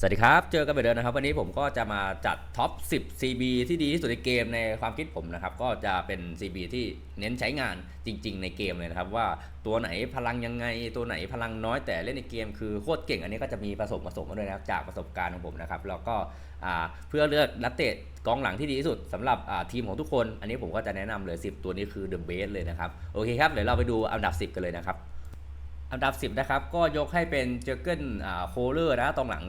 สวัสดีครับ เจอกันเหมือนเดิมนะครับ วันนี้ผมก็จะมาจัดท็อป 10 CB ที่ดีที่สุดในเกมในความคิดผมนะครับ ก็จะเป็น CB ที่เน้นใช้งานจริง ๆ ในเกมเลยนะครับ ว่าตัวไหนพลังยังไง ตัวไหนพลังน้อยแต่เล่นในเกมคือโคตรเก่ง อันนี้ก็จะมีผสมผสมมาด้วยนะครับจากประสบการณ์ของผมนะครับ แล้วก็เพื่อเลือกนักเตะกองหลังที่ดีที่สุดสำหรับทีมของทุกคน อันนี้ผมก็จะแนะนำเลย 10 ตัวนี้คือ The Best เลยนะครับ โอเคครับ เดี๋ยวเราไปดูอันดับ 10 กันเลยนะครับ อันดับ 10 นะครับ ก็ยกให้เป็นเจอเกิลโคเลอร์นะตรงหลัง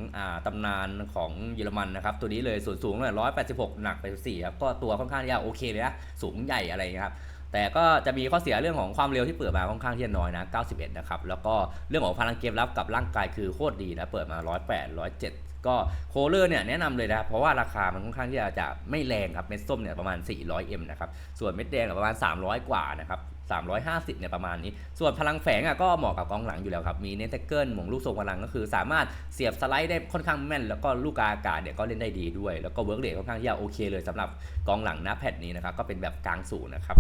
ตำนานของเยอรมันนะครับ ตัวนี้เลยส่วนสูงเนี่ย186 หนักไป4ครับ ก็ตัวค่อนข้างที่จะโอเคเลยนะ สูงใหญ่อะไรอย่างนี้ครับ แต่ก็จะมีข้อเสียเรื่องของความเร็วที่เปิดมาค่อนข้างที่จะน้อยนะ 91 นะครับ แล้วก็เรื่องของพลังเกมรับกับร่างกายคือโคตรดีนะ เปิดมา 108 107ก็โคเลอร์เนี่ยแนะนำเลยนะเพราะว่าราคามันค่อนข้างที่จะไม่แรงครับเม็ดส้มเนี่ยประมาณ 400M นะครับ ส่วนเม็ดแดงประมาณ 300 กว่านะครับ 350เนี่ยประมาณนี้ ส่วนพลังแฝงอะก็เหมาะกับกองหลังอยู่แล้วครับ มีเนตเกิลหม่งลูกทรงพลังก็คือ สามารถเสียบสไลด์ได้ค่อนข้างแม่น แล้วก็ลูกอากาศเนี่ยก็เล่นได้ดีด้วย แล้วก็เวิร์กเรทค่อนข้างที่จะโอเคเลยสำหรับกองหลังหน้าแพทนี้นะครับก็เป็นแบบกลางสูงนะครับ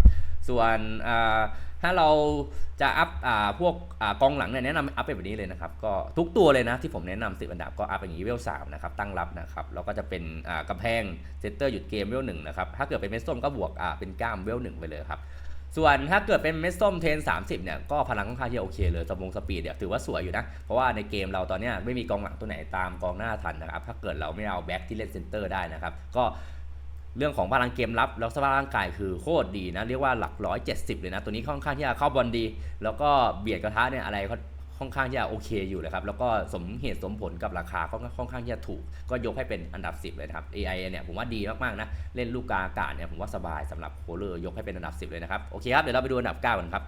ส่วนถ้าเราจะอัพอพวกอกองหลังเนี่ยแนะนำอัพเป็นแบบนี้เลยนะครับก็ทุกตัวเลยนะที่ผมแนะนำสิบอันดับก็อัพอย่างนี้เวลสามนะครับตั้งรับนะครับแล้วก็จะเป็นอ่ากำแพงเซตเตอร์หยุดเกมเวลหนึ่งนะครับถ้าเกิดเป็นเม็ดส้มก็บวกเป็นก้ามเวลหนึ่งไปเลยครับ ส่วนถ้าเกิดเป็นเม็ดส้มเทน 30 เนี่ย ก็พลังค่อนข้างที่โอเคเลยสมงสปีดเนี่ยถือว่าสวยอยู่นะ เพราะว่าในเกมเราตอนนี้ไม่มีกองหลังตัวไหนตามกองหน้าทันนะครับ ถ้าเกิดเราไม่เอาแบ็กที่เล่นเซนเตอร์ได้นะครับ ก็เรื่องของพลังเกมรับแล้วสภาพร่างกายคือโคตรดีนะ เรียกว่าหลักร้อยเจ็ดสิบเลยนะ ตัวนี้ค่อนข้างที่จะเข้าบอลดี แล้วก็เบียดกระทะเนี่ยอะไร ค่อนข้างจะโอเคอยู่เลยครับ แล้วก็สมเหตุสมผลกับราคาก็ค่อนข้างจะถูก ก็ยกให้เป็นอันดับ 10 เลยนะครับ AI เนี่ยผมว่าดีมากๆนะ เล่นลูกกาอากาศเนี่ยผมว่าสบายสำหรับโคเลอร์ยกให้เป็นอันดับ 10 เลยนะครับ โอเคครับ เดี๋ยวเราไปดูอันดับ 9 กันครับ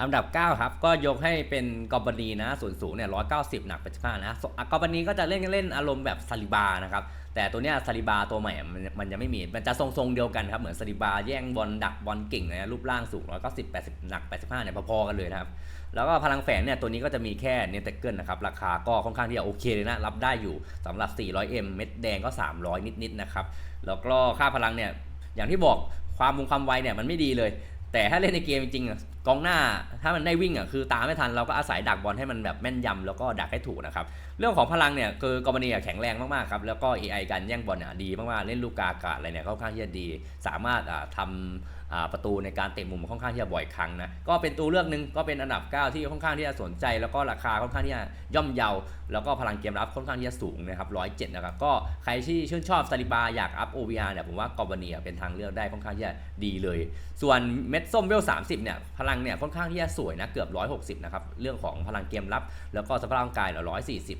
อันดับ 9 ครับ ก็ยกให้เป็นกอบานีนะส่วนสูงเนี่ย190หนัก85นะส่วนอะกอบานีก็จะเล่นเล่นอารมณ์แบบซาลิบานะครับ แต่ตัวเนี้ยซาลิบาตัวใหม่มันมันจะไม่มี มันจะทรงๆเดียวกันครับ เหมือนซาลิบาแย่งบอลดักบอลเก่งนะรูปร่างสูง190 80หนัก85เนี่ยพอๆกันเลยนะครับ แล้วก็พลังแฝงเนี่ยตัวนี้ก็จะมีแค่เนตเกิลนะครับ ราคาก็ค่อนข้างที่จะโอเคเลยนะ รับได้อยู่สำหรับ 400M เม็ดแดงก็ 300 นิดๆนะครับ แล้วก็ค่าพลังเนี่ยอย่างที่บอกความวงความไวเนี่ยมันไม่ดีเลย แต่ถ้าเล่นในเกมจริงๆอะกองหน้าถ้ามันได้วิ่งอะคือตามไม่ทันเราก็อาศัยดักบอลให้มันแบบแม่นยำแล้วก็ดักให้ถูกนะครับเรื่องของพลังเนี่ยคือกรณีแข็งแรงมากๆครับแล้วก็ AI การแย่งบอลเนี่ยดีมากๆเล่นลูกกากาอะไรเนี่ยค่อนข้างที่จะดี สามารถอ่าทำประตูในการเตะมุมค่อนข้างที่จะบ่อยครั้งนะก็เป็นตัวเลือกหนึ่งก็เป็นอันดับ 9 ที่ค่อนข้างที่จะสนใจ แล้วก็ราคาค่อนข้างที่จะย่อมเยา แล้วก็พลังเกมรับค่อนข้างที่จะสูงนะครับ107นะครับก็ใครที่ชื่นชอบซาลิบาอยากอัพ OVR เนี่ยผมว่ากอบานีอะเป็นทางเลือกได้ค่อนข้างที่จะดีเลย ส่วนเม็ดส้มเวล 30 เนี่ยพลังเนี่ยค่อนข้างที่จะสวยนะเกือบ 160 นะครับเรื่องของพลังเกมรับ แล้วก็สภาพร่างกายเนี่ย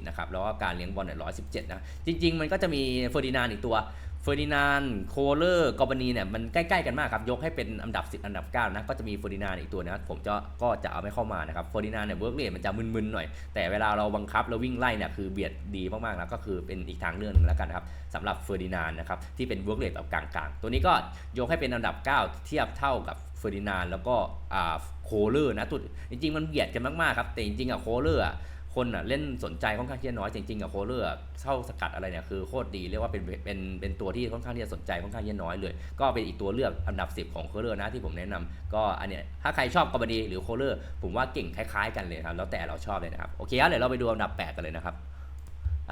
140 นะครับแล้วก็การเลี้ยงบอลเนี่ย117 นะจริง ๆ มันก็จะมีเฟอร์ดินานอีกตัว เฟอร์ดินานด์โคเลอร์กอบานีเนี่ยมันใกล้ๆกันมากครับ ยกให้เป็นอันดับ 10 อันดับ 9 นะ ก็จะมีเฟอร์ดินานด์อีกตัวนะผมจะก็จะเอาไม่เข้ามานะครับเฟอร์ดินานด์เนี่ยเวิร์กเรทมันจะมึนๆหน่อย แต่เวลาเราบังคับแล้ววิ่งไล่เนี่ยคือเบียดดีมากๆนะก็คือเป็นอีกทางเลือกหนึงแล้วกันครับสำหรับเฟอร์ดินานด์นะครับที่เป็นเวิร์กเรทแบบกลางๆ ตัวนี้ก็ยกให้เป็นอันดับ 9 เทียบเท่ากับเฟอร์ดินานด์แล้วก็อ่าโคเลอร์นะตัวจริงๆมันเบียดกันมากๆครับแต่จริงๆอะโคเลอร์อะ คนอะเล่นสนใจค่อนข้างที่จะน้อยจริงๆกับโคเลอร์เข้าสกัดอะไรเนี่ยคือโคตรดีเรียกว่าเป็นเป็นเป็นตัวที่ค่อนข้างที่จะสนใจค่อนข้างที่จะน้อยเลย ก็เป็นอีกตัวเลือกอันดับ 10 ของโคเลอร์นะที่ผมแนะนำก็อันเนี้ยถ้าใครชอบกอบดีหรือโคเลอร์ผมว่าเก่งคล้ายๆ กันเลยครับแล้วแต่เราชอบเลยนะครับโอเคแล้วเดี๋ยวเราไปดูอันดับ 8 กันเลยนะครับ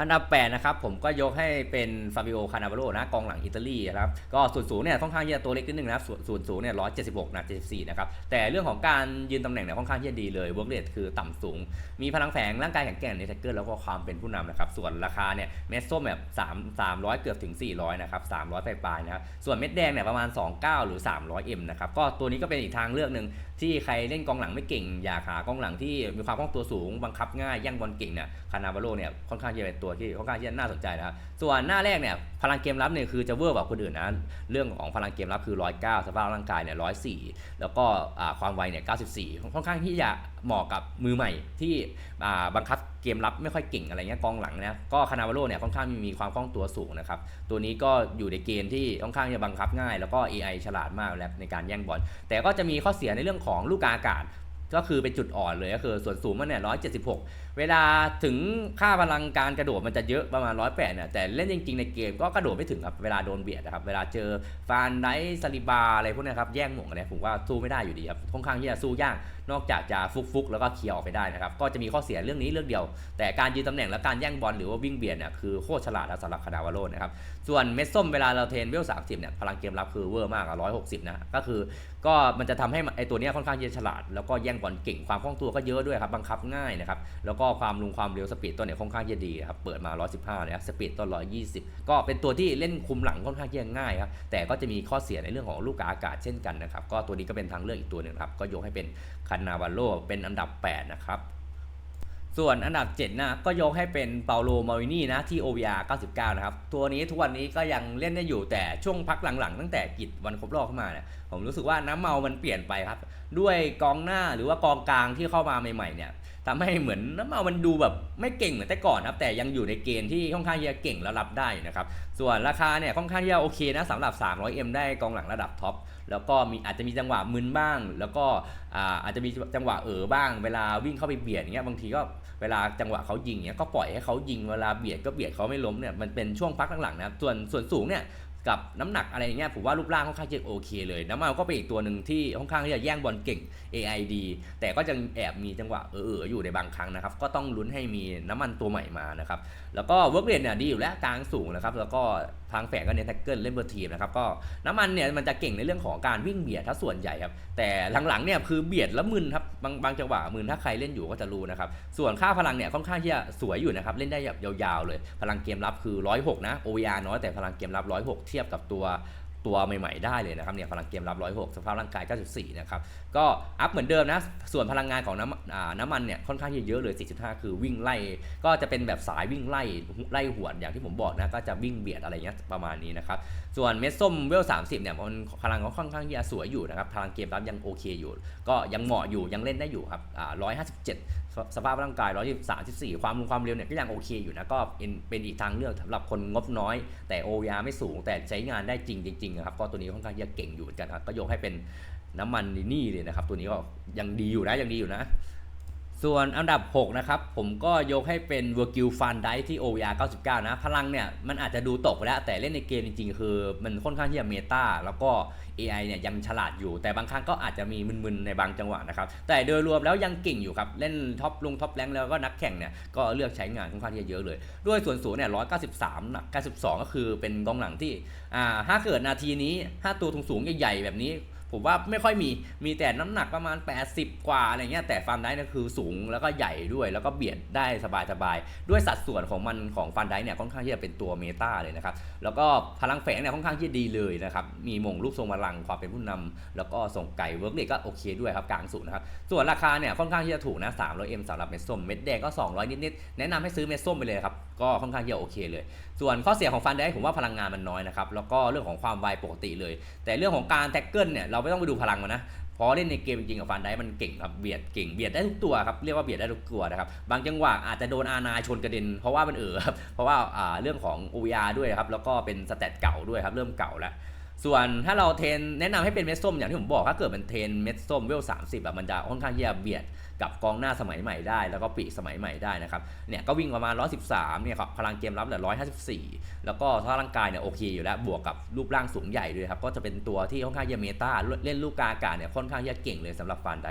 อันดับ 8 นะครับ ผมก็ยกให้เป็นฟาบิโอคานา v าโรนะกองหลังอิตาลีนะครับก็ส่วนสูงเนี่ยค่อนข้างที่จะตัวเล็กนิดนึงนะครับส่วนส่วนสูงเนี่ย176นะ74นะครับแต่เรื่องของการยืนตำแหน่งเนี่ยค่อนข้างที่จะดีเลยเวิร์กเรทคือต่ำสูง มีพลังแฝงร่างกายแข็งแกร่งในแท็กเกอร์แล้วก็ความเป็นผู้นำนะครับส่วนราคาเนี่ยเม็ดส้มแบบ3 300เกือบถึง400นะครับ300ปลายๆนะครับส่วนเม็ดแดงเนี่ยประมาณ29หรือ 300M นะครับก็ตัวนี้ก็เป็นอีกทางเลือกหนึ่ง ที่ใครเล่นกองหลังไม่เก่ง อยากหากองหลังที่มีความคล่องตัวสูงบังคับง่ายแย่งบอลเก่งเนี่ยคานา v าโรเนี่ยค่อนข้างจะเป็นตัวที่ค่อนข้างที่จะน่าสนใจนะครับส่วนหน้าแรกเนี่ยพลังเกมรับเนี่ยคือจะเวอร์กว่าคนอื่นนะเรื่องของพลังเกมรับคือ 109 สภาพร่างกายเนี่ย104 แล้วก็ความไวเนี่ย94 ค่อนข้างที่จะ เหมาะกับมือใหม่ที่บังคับเกมรับไม่ค่อยเก่งอะไรเงี้ยกองหลังนะก็คานาวาโรเนี่ยค่อนข้างมีความคล่องตัวสูงนะครับตัวนี้ก็อยู่ในเกณฑ์ที่ค่อนข้างจะบังคับง่าย แล้วก็ AI ฉลาดมากแล้วในการแย่งบอลแต่ก็จะมีข้อเสียในเรื่องของลูกอากาศก็คือเป็นจุดอ่อนเลยก็คือส่วนสูงมันเนี่ย176เเวลาถึงค่าพลังการกระโดดมันจะเยอะประมาณ108เนี่ยแต่เล่นจริงๆในเกมก็กระโดดไม่ถึงครับเวลาโดนเบียดนะครับเวลาเจอฟานไนท์ซาลิบาอะไรพวกนี้ครับแย่งหม่งอะไรผมว่าสู้ไม่ได้อยู่ดีครับค่อนข้างที่จะสู้ยากนอกจากจะฟุกๆ แล้วก็เคลียร์ออกไปได้นะครับก็จะมีข้อเสียเรื่องนี้เรื่องเดียว แต่การยืนตำแหน่งและการแย่งบอลหรือว่าวิ่งเบียดเนี่ยคือโคตรฉลาดสำหรับคาดาวาโลนะครับส่วนเม็ดส้มเวลาเราเทรนเวล30เนี่ยพลังเกมรับคือเวอร์มากอะ160นะก็คือก็มันจะทำให้ไอตัวเนี้ยค่อนข้างที่จะฉลาด แล้วก็แย่งบอลเก่งความคล่องตัวก็เยอะด้วยครับบังคับง่ายนะครับแล้วกก็ความลุงความเร็วสปีดต้นเนี่ยค่อนข้างจะดีครับ เปิดมา 115เลยครับสปีดต้น 120 ก็เป็นตัวที่เล่นคุมหลังค่อนข้างจะง่ายครับ แต่ก็จะมีข้อเสียในเรื่องของลูกกาอากาศเช่นกันนะครับ ก็ตัวนี้ก็เป็นทางเลือกอีกตัวหนึ่งครับ ก็ยกให้เป็นคานาวาโลเป็นอันดับ 8 นะครับส่วนอันดับ 7 นะ ก็ยกให้เป็นเปาโลมารินี่นะ ที่ OVR 99 นะครับ ตัวนี้ทุกวันนี้ก็ยังเล่นได้อยู่แต่ช่วงพักหลังๆ ตั้งแต่กิจวันครบรอบเข้ามาเนี่ยผมรู้สึกว่าน้ำเมามันเปลี่ยนไปครับ ด้วยกองหน้าหรือว่ากองกลางที่เข้ามาใหม่ๆเนี่ย ทำให้เหมือนน้ำเมามันดูแบบไม่เก่งเหมือนแต่ก่อนครับแต่ยังอยู่ในเกณฑ์ที่ค่อนข้างจะเก่งและรับได้นะครับส่วนราคาเนี่ยค่อนข้างที่จะโอเคนะสำหรับ 300M ได้กองหลังระดับท็อปแล้วก็มีอาจจะมีจังหวะมึนบ้าง แล้วก็อาจจะมีจังหวะเออบ้าง เวลาวิ่งเข้าไปเบียดอย่างเงี้ยบางทีก็เวลาจังหวะเขายิงเงี้ยก็ปล่อยให้เขายิงเวลาเบียดก็เบียดเขาไม่ล้มเนี่ยมันเป็นช่วงพักหลังๆนะครับส่วนส่วนสูงเนี่ย กับน้ำหนักอะไรอย่างเงี้ยผมว่ารูปร่างค่อนข้างจะโอเคเลยน้ำมันก็เป็นอีกตัวหนึ่งที่ค่อนข้างที่จะแย่งบอลเก่ง AID แต่ก็จะแอบมีจังหวะเออๆอยู่ในบางครั้งนะครับก็ต้องลุ้นให้มีน้ำมันตัวใหม่มานะครับแล้วก็เวิร์กเรนเนี่ยดีอยู่แล้วกลางสูงนะครับแล้วก็ ทางแฝงก็เน้นแท็กเกิลเล่นเบอร์ทีมนะครับก็น้ำมันเนี่ยมันจะเก่งในเรื่องของการวิ่งเบียดถ้าส่วนใหญ่ครับแต่หลังๆเนี่ยคือเบียดแล้วมึนครับบางบางจังหวะมึนถ้าใครเล่นอยู่ก็จะรู้นะครับส่วนค่าพลังเนี่ยค่อนข้างที่จะสวยอยู่นะครับเล่นได้แบบยาวๆเลย พลังเกมรับคือ 106 นะ OVR น้อยแต่พลังเกมรับ 106 เทียบกับตัว ตัวใหม่ๆได้เลยนะครับเนี่ยพลังเกมรับ 106 สภาพร่างกาย 94 นะครับ ก็อัพเหมือนเดิมนะ ส่วนพลังงานของน้ำน้ำมันเนี่ยค่อนข้างเยอะเลย 4.5 คือวิ่งไล่ ก็จะเป็นแบบสายวิ่งไล่ไล่หวดอย่างที่ผมบอกนะ ก็จะวิ่งเบียดอะไรเงี้ยประมาณนี้นะครับ ส่วนเม็ดส้มเวล 30 เนี่ยมันพลังก็ค่อนข้างที่จะสวยอยู่นะครับ พลังเกมรับยังโอเคอยู่ ก็ยังเหมาะอยู่ยังเล่นได้อยู่ครับ157 สภาพร่างกาย 123 14 ความความเร็วเนี่ยก็ยังโอเคอยู่นะก็เป็นอีกทางเลือกสำหรับคนงบน้อย แต่ OVR ไม่สูงแต่ใช้งานได้จริงจริงๆนะครับก็ตัวนี้ค่อนข้างจะเก่งอยู่เหมือนกันครับก็ยกให้เป็นน้ำมันนี่เลยนะครับ ตัวนี้ก็ยังดีอยู่นะยังดีอยู่นะ ส่วนอันดับ 6 นะครับ ผมก็ยกให้เป็นเวอร์กิลฟันได้ที่ OVR 99 นะ พลังเนี่ย มันอาจจะดูตกไปแล้ว แต่เล่นในเกมจริงๆ คือ มันค่อนข้างที่จะเมตาแล้วก็ AI เนี่ย ยังฉลาดอยู่ แต่บางครั้งก็อาจจะมีมึนๆ ในบางจังหวะนะครับ แต่โดยรวมแล้วยังเก่งอยู่ครับ เล่นท็อปลงท็อปแรงแล้วก็นักแข่งเนี่ย ก็เลือกใช้งานค่อนข้างที่จะเยอะเลย ด้วยส่วนสูงเนี่ย 193หนัก92 ก็คือเป็นกองหลังที่อ่าถ้าเกิดนาทีนี้ถ้าตัวสูงๆใหญ่ๆแบบนี้ ผมว่าไม่ค่อยมีมีแต่น้ำหนักประมาณ 80 กว่าอะไรเงี้ยแต่ฟันไดเนี่คือสูงแล้วก็ใหญ่ด้วย แล้วก็เบียดได้สบายๆด้วยสัดส่วนของมันของฟันได้เนี่ยค่อนข้างที่จะเป็นตัวเมตาเลยนะครับแล้วก็พลังแฝงเนี่ยค่อนข้างที่ดีเลยนะครับมีมงลูกทรงพลังความเป็นผู้นำแล้วก็ส่งไก่เวิร์กเรทก็โอเคด้วยครับกลางสูงนะครับส่วนราคาเนี่ยค่อนข้างที่จะถูกนะ300 m สำหรับเม็ดส้มเม็ดแดงก็ 200 นิดๆแนะนำให้ซื้อเม็ดส้มไปเลยครับก็ค่อนข้างที่จะโอเคเลยส่วนข้อเสียของฟันได้ผมว่าพลังงานมันน้อยนะครับ แล้วก็เรื่องของความไวปกติเลย แต่เรื่องของการแท็กเกิลเนี่ยเราไม่ต้องไปดูพลังมันนะพราะเล่นในเกมจริงๆกับฟันได้มันเก่งครับเบียดเก่งเบียดได้ทุกตัวครับเรียกว่าเบียดได้ทุกตัวนะครับบางจังหวะอาจจะโดนอานาชนกระเด็น เพราะว่ามันเออครับเพราะว่าอ่าเรื่องของ OVR ด้วยครับแล้วก็เป็นสเตตเก่าด้วยครับเริ่มเก่าแล้วส่วนถ้าเราเทรนแนะนำให้เป็นเม็ดส้มอย่างที่ผมบอกถ้าเกิดมันเทรนเม็ดส้มเวล30แบบมันจะค่อนข้างที่จะเบียด กับกองหน้าสมัยใหม่ได้ แล้วก็ปีสมัยใหม่ได้นะครับเนี่ยก็วิ่งประมาณ 113 เนี่ยครับพลังเกมรับเหลือ154 แล้วก็ถ้าร่างกายเนี่ยโอเคอยู่แล้วบวกกับรูปร่างสูงใหญ่ด้วยครับก็จะเป็นตัวที่ค่อนข้างจะเมตาเล่นลูกกาอากาศเนี่ยค่อนข้างจะเก่งเลยสำหรับฟานได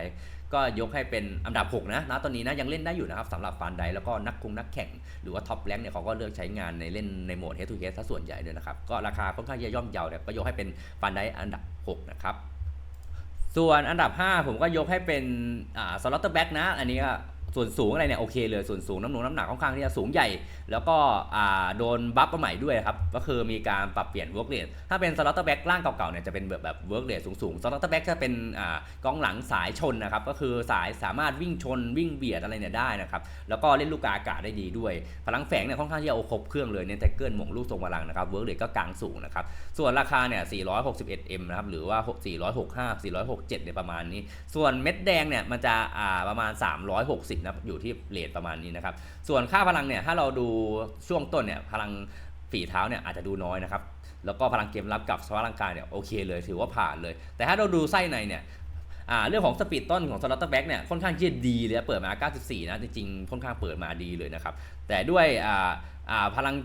ก็ยกให้เป็นอันดับ 6 นะณตอนนี้นะยังเล่นได้อยู่นะครับสำหรับฟานไดแล้วก็นักคุงนักแข่ง หรือว่าท็อปแรงเนี่ยเขาก็เลือกใช้งานในเล่นในโหมด head to head ซะส่วนใหญ่ด้วยนะครับก็ราคาค่อนข้างจะย่อมเยาเนี่ยก็ยกให้เป็นฟันไดอันดับ 6 นะครับ ส่วนอันดับ 5 ผมก็ยกให้เป็นอ่าสล็อตเตอร์แบ็กนะ อันนี้ก็ ส่วนสูงอะไรเนี่ยโอเคเลยส่วนสูงน้ำหนักน้ำหนักค่อนข้างที่จะสูงใหญ่ แล้วก็โดนบัฟมาใหม่ด้วยครับก็คือมีการปรับเปลี่ยนเวิร์กเรทถ้าเป็นสล็อตเตอร์แบ็กร่างเก่าๆเนี่ยจะเป็นแบบแบบเวิร์กเรทสูงๆสล็อตเตอร์แบ็กจะเป็นกองหลังสายชนนะครับก็คือสายสามารถวิ่งชนวิ่งเบียดอะไรเนี่ยได้นะครับแล้วก็เล่นลูกอากาศได้ดีด้วย พลังแฝงเนี่ยค่อนข้างที่จะโอครบเครื่องเลยเน้นแท็กเกิลหม่งลูกทรงพลังนะครับเวิร์กเรทก็กลางสูงนะครับส่วนราคาเนี่ย 461M นะครับหรือว่า 465 467เนี่ยประมาณนี้ ส่วนเม็ดแดงเนี่ยมันจะประมาณ 360นะอยู่ที่เรทประมาณนี้นะครับ ส่วนค่าพลังเนี่ยถ้าเราดูช่วงต้นเนี่ยพลังฝีเท้าเนี่ยอาจจะดูน้อยนะครับแล้วก็พลังเกมรับกับสภาพร่างกายเนี่ยโอเคเลยถือว่าผ่านเลย แต่ถ้าเราดูไส้ในเนี่ยเรื่องของสปีดต้นของสล็อตเตอร์แบ็กเนี่ยค่อนข้างที่จะดีเลยเปิดมา 94 นะ จริงๆ ค่อนข้างเปิดมาดีเลยนะครับ แต่ด้วยพลัง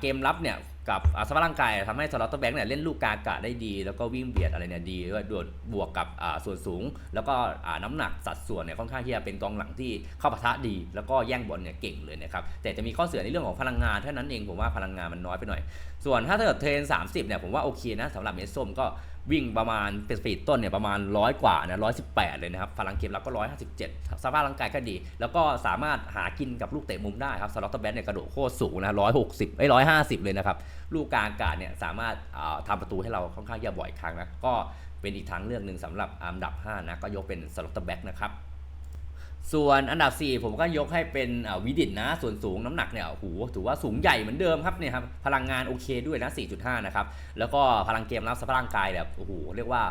เกมรับเนี่ย กับอ่าสภาพร่างกายทำให้สล็อตเตอร์แบ็กเนี่ยเล่นลูกกากาศได้ดี แล้วก็วิ่งเบียดอะไรเนี่ยดีด้วยด้วยบวกกับอ่าส่วนสูง แล้วก็อ่าน้ำหนักสัดส่วนเนี่ยค่อนข้างที่จะเป็นกองหลังที่เข้าปะทะดี แล้วก็แย่งบอลเนี่ยเก่งเลยนะครับแต่จะมีข้อเสียในเรื่องของพลังงานเท่านั้นเองผมว่าพลังงานมันน้อยไปหน่อย ส่วนถ้าเกิดเทรน 30เนี่ยผมว่าโอเคนะสำหรับเมสส้มก็วิ่งประมาณเป็นสปีดต้นเนี่ยประมาณร้อยกว่านะร้อยสิบแปดเลยนะครับพลังเกมรับก็ร้อยห้าสิบเจ็ดสภาพร่างกายก็ดี แล้วก็สามารถหากินกับลูกเตะมุมได้ครับสล็อตเตอร์แบนเนี่ยกระโดดโคตรสูงนะร้อยหกสิบไอ้ร้อยห้าสิบเลยนะครับลูกกลางอากาศเนี่ยสามารถทำทำประตูให้เราค่อนข้างจะบ่อยครั้งนะก็เป็นอีกทางเลือกหนึ่งสำหรับอันดับ 5 นะ ก็ยกเป็นสล็อตแบ็กนะครับ ส่วนอันดับ 4 ผมก็ยกให้เป็นวิดิตนะ ส่วนสูงน้ำหนักเนี่ยโอ้โหถือว่าสูงใหญ่เหมือนเดิมครับเนี่ยครับพลังงานโอเคด้วยนะ 4.5 นะครับ แล้วก็พลังเกมรับสภาพร่างกายแบบโอ้โหเรียกว่า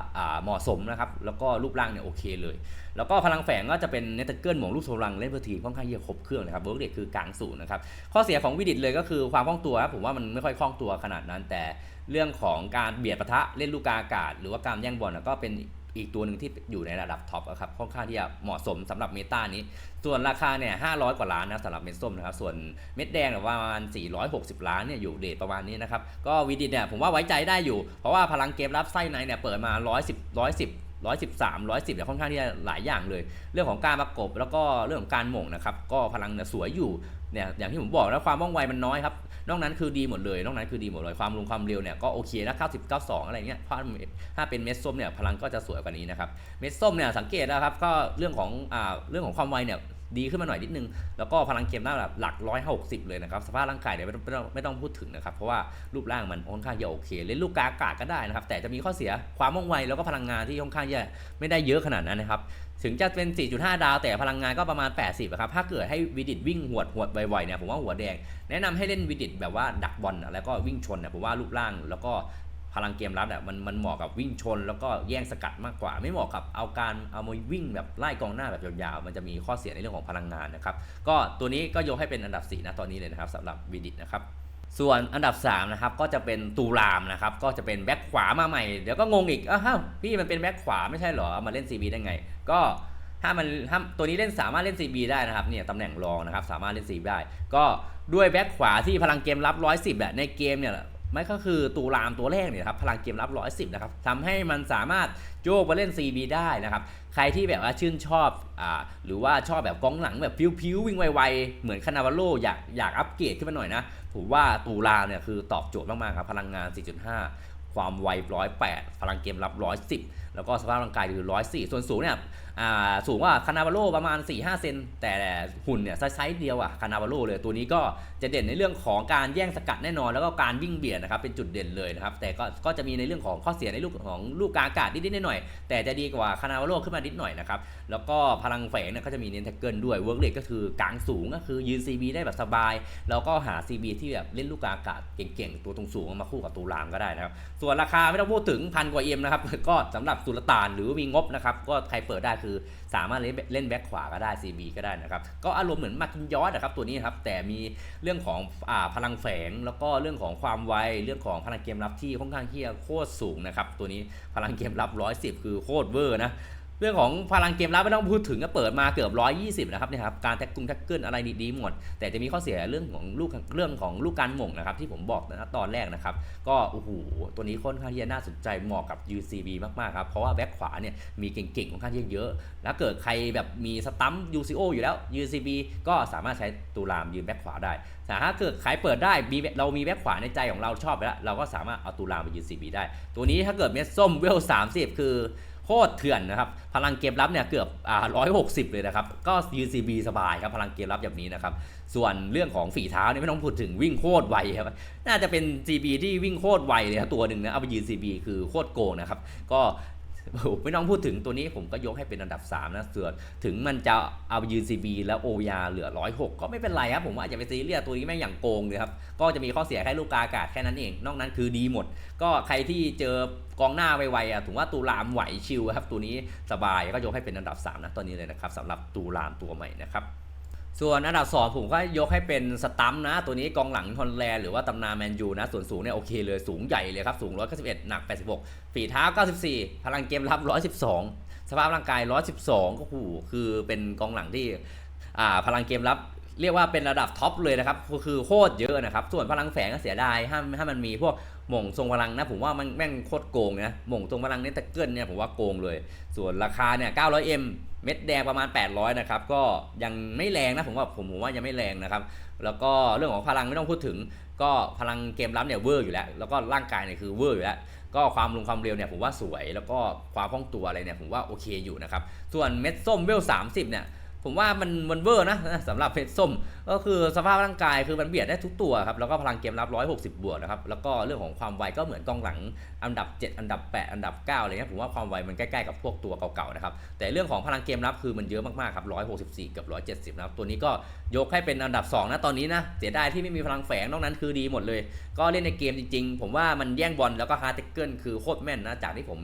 เหมาะสมนะครับ แล้วก็รูปร่างเนี่ยโอเคเลย แล้วก็พลังแฝงก็จะเป็นเนตเกิลหม่งลูกโซลังเล่นเพื่อทีมค่อนข้างที่จะครบเครื่องนะครับเวิร์กเดคือกลางสูงนะครับข้อเสียของวิดิตเลยก็คือความคล่องตัวครับผมว่ามันไม่ค่อยคล่องตัวขนาดนั้นแต่ เรื่องของการเบียดปะทะเล่นลูกกาอากาศ หรือว่าการแย่งบอลก็เป็นอีกตัวหนึ่งที่อยู่ในระดับท็อปครับค่อนข้างที่จะเหมาะสมสำหรับเมตานี้ ส่วนราคาเนี่ย500กว่าล้านนะสำหรับเม็ดส้มนะครับ ส่วนเม็ดแดงเนี่ยประมาณ 460 ล้านเนี่ยอยู่เดทประมาณนี้นะครับ ก็วีดิตเนี่ยผมว่าไว้ใจได้อยู่ เพราะว่าพลังเกมรับไส้ในเนี่ยเปิดมา 110 110 113 110เนี่ยค่อนข้างที่จะหลายอย่างเลย เรื่องของการประกบแล้วก็เรื่องของการหม่งนะครับ ก็พลังเนี่ยสวยอยู่เนี่ยอย่างที่ผมบอกแล้วความว่องไวมันน้อยครับ นอกนั้นคือดีหมดเลย นอกนั้นคือดีหมดเลย ความลงความเร็วเนี่ยก็โอเคนะ90 92 อะไรเงี้ยเพราะถ้าเป็นเม็ดส้มเนี่ยพลังก็จะสวยกว่านี้นะครับ เม็ดส้มเนี่ยสังเกตนะครับก็เรื่องของอ่าเรื่องของความไวเนี่ย ดีขึ้นมาหน่อยนิดนึง แล้วก็พลังเกมหน้าแบบหลัก 160 เลยนะครับ สภาพร่างกายเนี่ยไม่ต้องไม่ต้องไม่ต้องพูดถึงนะครับ เพราะว่ารูปร่างมันค่อนข้างจะโอเค เล่นลูกกาอากาศก็ได้นะครับ แต่จะมีข้อเสียความว่องไวแล้วก็พลังงานที่ค่อนข้างจะไม่ได้เยอะขนาดนั้นนะครับ ถึงจะเป็น 4.5 ดาว แต่พลังงานก็ประมาณ 80อะครับ ถ้าเกิดให้วิดิตวิ่งหวดหวดไวๆเนี่ยผมว่าหัวแดง แนะนำให้เล่นวิดิตแบบว่าดักบอลแล้วก็วิ่งชนเนี่ยผมว่ารูปร่างแล้วก็ พลังเกมรับเนี่ยมันมันเหมาะกับวิ่งชน แล้วก็แย่งสกัดมากกว่า ไม่เหมาะกับเอาการเอามาวิ่งแบบไล่กองหน้าแบบยาวๆมันจะมีข้อเสียในเรื่องของพลังงานนะครับก็ตัวนี้ก็ยกให้เป็นอันดับ4นะตอนนี้เลยนะครับสำหรับวิดิตนะครับส่วนอันดับ3นะครับก็จะเป็นตูรามนะครับก็จะเป็นแบ็คขวามาใหม่เดี๋ยวก็งงอีกอ้าวพี่มันเป็นแบ็คขวาไม่ใช่เหรอเอามาเล่น CB ได้ไง ก็ถ้ามันถ้าตัวนี้เล่นสามารถเล่น CB ได้นะครับเนี่ยตำแหน่งรองนะครับสามารถเล่น CB ได้ ก็ด้วยแบ็คขวาที่พลังเกมรับ 110แหละในเกมเนี่ย ไม่ก็คือตูรามตัวแรกเนี่ยครับพลังเกมรับ 110 นะครับทำให้มันสามารถโยกไปเล่น CB ได้นะครับ ใครที่แบบว่าชื่นชอบอ่าหรือว่าชอบแบบกองหลังแบบพิ้วๆวิ่งไวๆ เหมือนคานาวาโลอยากอยากอัปเกรดขึ้นมาหน่อยนะ ผมว่าตูรามเนี่ยคือตอบโจทย์มากๆครับพลังงาน 4.5 ความไว108 พลังเกมรับ 110 แล้วก็สภาพร่างกายคือ104ส่วนสูงเนี่ยสูงกว่าคานาวาโลประมาณ 4-5 เซนแต่หุ่นเนี่ยไซส์เดียวอะคานาวาโลเลยตัวนี้ก็จะเด่นในเรื่องของการแย่งสกัดแน่นอน แล้วก็การวิ่งเบียดนะครับเป็นจุดเด่นเลยนะครับแต่ก็ก็จะมีในเรื่องของข้อเสียในลูกของลูกกาอากาศนิดๆหน่อยๆแต่จะดีกว่าคานาวาโลขึ้นมานิดหน่อยนะครับแล้วก็พลังแฝงเนี่ยก็จะมีเน้นแท็กเกิลด้วยเวิร์กเลก็คือกลางสูงก็คือยืน CB ได้แบบสบาย แล้วก็หา CB ที่แบบเล่นลูกกาอากาศเก่งๆตัวตรงสูงมาคู่กับตูรามก็ได้นะครับส่วนราคาไม่ต้องพูดถึงพันกว่าเอ็มนะครับก็สำหรับสุลต่านหรือมีงบนะครับก็ใครเปิดได้คือสามารถเล่นเล่นแบ็คขวาก็ได้ CB ก็ได้นะครับก็อารมณ์เหมือนมากินยอสนะครับตัวนี้ครับแต่มีเรื่องของอ่าพลังแฝง แล้วก็เรื่องของความไวเรื่องของพลังเกมรับที่ค่อนข้างที่จะโคตรสูงนะครับตัวนี้พลังเกมรับ 110 คือโคตรเวอร์นะ เรื่องของพลังเกมรับไม่ต้องพูดถึงก็เปิดมาเกือบ 120 นะครับเนี่ยครับ การแท็กกุงแท็กเกิลอะไรดีๆหมด แต่จะมีข้อเสียเรื่องของลูกเรื่องของลูกการหม่งนะครับ ที่ผมบอกนะตอนแรกนะครับ ก็โอ้โหตัวนี้ค่อนข้างที่จะน่าสนใจเหมาะกับ UCB มากๆครับ เพราะว่าแบ็คขวาเนี่ยมีเก่งๆค่อนข้างที่จะเยอะ แล้วเกิดใครแบบมีสตัมป์ UCO อยู่แล้ว UCB ก็สามารถใช้ตูรามยืนแบ็คขวาได้แต่ถ้าเกิดใครเปิดได้มีเรามีแบ็คขวาในใจของเราชอบไปแล้ว เราก็สามารถเอาตูรามไปยืน CB ได้ ตัวนี้ถ้าเกิดเม็ดส้มเวล30 คือ โคตรเถื่อนนะครับ พลังเกมรับเนี่ยเกือบอ่า160เลยนะครับ ก็ยืน CB สบายครับ พลังเกมรับแบบนี้นะครับ ส่วนเรื่องของฝีเท้าเนี่ยไม่ต้องพูดถึงวิ่งโคตรไวครับ น่าจะเป็น CB ที่วิ่งโคตรไวเลยครับตัวหนึ่งนะ เอาไปยืน CB คือโคตรโกงนะครับ ก็ ไม่ต้องพูดถึงตัวนี้ผมก็ยกให้เป็นอันดับ 3 นะเส่วนถึงมันจะเอาไปยืน CB แล้ว OVR เหลือ 106 ก็ไม่เป็นไรครับ ผมว่าอย่าไปซีเรียสตัวนี้แม่งอย่างโกงเลยครับ ก็จะมีข้อเสียแค่ลูกกาอากาศแค่นั้นเอง นอกนั้นคือดีหมด ก็ใครที่เจอกองหน้าไวๆอะถึงว่าตูรามไหวชิลครับ ตัวนี้สบายก็ยกให้เป็นอันดับ 3 นะตอนนี้เลยนะครับสำหรับตูรามตัวใหม่นะครับ ส่วนอันดับ 2 ผมก็ยกให้เป็นสตัมป์นะ ตัวนี้กองหลังฮอลแลนด์หรือว่าตำนานแมนยูนะ ส่วนสูงเนี่ยโอเคเลยสูงใหญ่เลยครับ สูง 191 หนัก 86 ฝีเท้า 94 พลังเกมรับ 112 สภาพร่างกาย 112 ก็โหคือเป็นกองหลังที่อ่าพลังเกมรับ เรียกว่าเป็นระดับท็อปเลยนะครับคือโคตรเยอะนะครับ ส่วนพลังแฝงก็เสียดายถ้าถ้ามันมีพวกหม่งทรงพลังนะผมว่ามันแม่งโคตรโกงนะหม่งทรงพลังเนตเกิลเนี่ยผมว่าโกงเลย ส่วนราคาเนี่ย 900M เม็ดแดงประมาณ 800 นะครับ ก็ยังไม่แรงนะผมว่าผมผมว่ายังไม่แรงนะครับ แล้วก็เรื่องของพลังไม่ต้องพูดถึง ก็พลังเกมรับเนี่ยเวอร์อยู่แล้ว แล้วก็ร่างกายเนี่ยคือเวอร์อยู่แล้วก็ความลงความเร็วเนี่ยผมว่าสวย แล้วก็ความคล่องตัวอะไรเนี่ยผมว่าโอเคอยู่นะครับ ส่วนเม็ดส้มเวล30เนี่ย ผมว่ามันมันเวอร์นะสำหรับเพชรส้ม ก็คือสภาพร่างกายคือมันเบียดได้ทุกตัวครับแล้วก็พลังเกมรับ 160 บวกนะครับแล้วก็เรื่องของความไวก็เหมือนกองหลังอันดับ 7 อันดับ 8 อันดับ9อะไรเงี้ยผมว่าความไวมันใกล้ๆกับพวกตัวเก่าๆนะครับแต่เรื่องของพลังเกมรับคือมันเยอะมากๆครับ164กับ170นะครับตัวนี้ก็ยกให้เป็นอันดับ2นะตอนนี้นะเสียดายที่ไม่มีพลังแฝงนอกนั้นคือดีหมดเลย ก็เล่นในเกมจริง ๆ ผมว่ามันแย่งบอลแล้วก็ฮาร์ดเทคเกิลคือโคตรแม่นนะจากที่ผม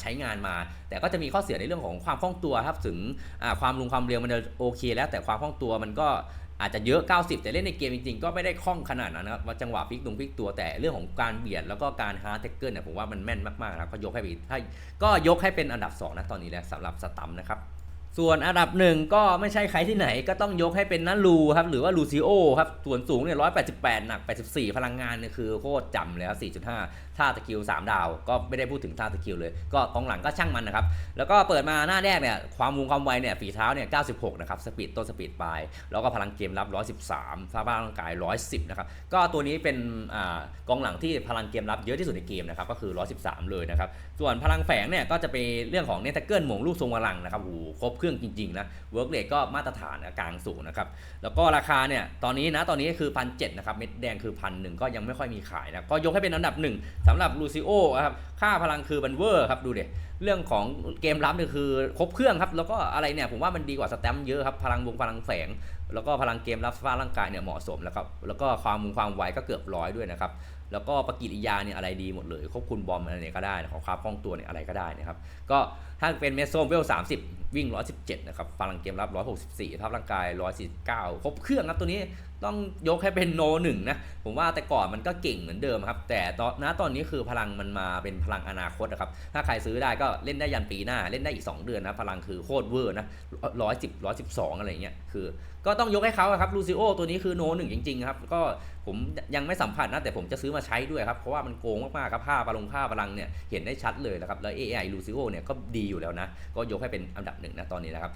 ใช้งานมา แต่ก็จะมีข้อเสียในเรื่องของความคล่องตัวครับถึงความลงความเร็วมันจะโอเค แล้วแต่ความคล่องตัวมันก็อาจจะเยอะ 90 แต่เล่นในเกมจริงๆ ก็ไม่ได้คล่องขนาดนั้นนะครับว่าจังหวะพลิกตรงพลิกตัวแต่เรื่องของการเบียดแล้วก็การฮาร์ดเทคเกิลเนี่ยผมว่ามันแม่นมากๆนะครับก็ยกให้ไปถ้าก็ยกให้เป็นอันดับสองนะตอนนี้แล้วสำหรับสตัมนะครับส่วนอันดับหนึ่งก็ไม่ใช่ใครที่ไหนก็ต้องยกให้เป็นนัลูครับหรือว่าลูซิโอครับส่วนสูงเนี่ย188 หนัก 84 พลังงานเนี่ยคือโคตรจำเลยครับ4.5 ท่าตะคิว3 ดาว ก็ไม่ได้พูดถึงท่าตะคิวเลย ก็กองหลังก็ช่างมันนะครับ แล้วก็เปิดมาหน้าแรกเนี่ยความวงความไวเนี่ยฝีเท้าเนี่ย96 นะครับ สปีดต้นสปีดปลาย แล้วก็พลังเกมรับ 113สภาพร่างกาย 110 นะครับ ก็ตัวนี้เป็นอ่ากองหลังที่พลังเกมรับเยอะที่สุดในเกมนะครับ ก็คือ 113 เลยนะครับ ส่วนพลังแฝงเนี่ยก็จะเป็นเรื่องของเนตเกิลหม่งลูกทรงพลังนะครับโอ้ครบเครื่องจริงๆนะเวิร์กเรทก็มาตรฐานนะกลางสูงนะครับ แล้วก็ราคาเนี่ยตอนนี้นะตอนนี้คือพันเนะครับเม็ดแดงคือพันหนึ่งก็ยังไม่ค่อยมีขายนะก็ยกให้เป็นอันดับหนึ่งสำหรับลูซิโอครับค่าพลังคือบันเวอร์ครับดูเด็เรื่องของเกมรับเนี่ยคือครบเครื่องครับ แล้วก็อะไรเนี่ยผมว่ามันดีกว่าสแตมเยอะครับพลังวงพลังแฝงแล้วก็พลังเกมรับสภาพร่างกายเนี่ยเหมาะสมแล้วครับแล้วก็ความมุงความไวก็เกือบร้อยด้วยนะครับแล้วก็ปกิริยาเนี่ยอะไรดีหมดเลยควบคุมบอมอะไรเนี่ยก็ได้ของความคล่องตัวเนี่ยอะไรก็ได้นะครับ ก็ถ้าเป็นเมสโซเวล30วิ่ง 117 นะครับพลังเกมรับ 164สภาพร่างกาย 149 ครบเครื่องครับตัวนี้ต้องยกให้เป็นโนหนึ่งนะ ผมว่าแต่ก่อนมันก็เก่งเหมือนเดิมครับ แต่ตอนณตอนนี้คือพลังมันมาเป็นพลังอนาคตนะครับ ถ้าใครซื้อได้ก็เล่นได้ยันปีหน้า เล่นได้อีก 2 เดือนนะ พลังคือโคตรเวอร์นะ110 112 อะไรเงี้ย คือ ก็ต้องยกให้เขาครับ ลูซิโอตัวนี้คือโนหนึ่งจริงๆครับ ก็ผมยังไม่สัมผัสนะ แต่ผมจะซื้อมาใช้ด้วยครับ เพราะว่ามันโกงมากๆครับผ้าพลังผ้าพลังเนี่ย เห็นได้ชัดเลยนะครับ แล้ว AI ลูซิโอเนี่ยก็ดีอยู่แล้วนะ ก็ยกให้เป็นอันดับหนึ่งนะตอนนี้นะครับ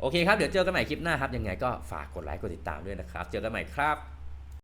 โอเคครับ เดี๋ยวเจอกันใหม่คลิปหน้าครับ ยังไงก็ฝากกดไลค์ กดติดตามด้วยนะครับ เจอกันใหม่ครับ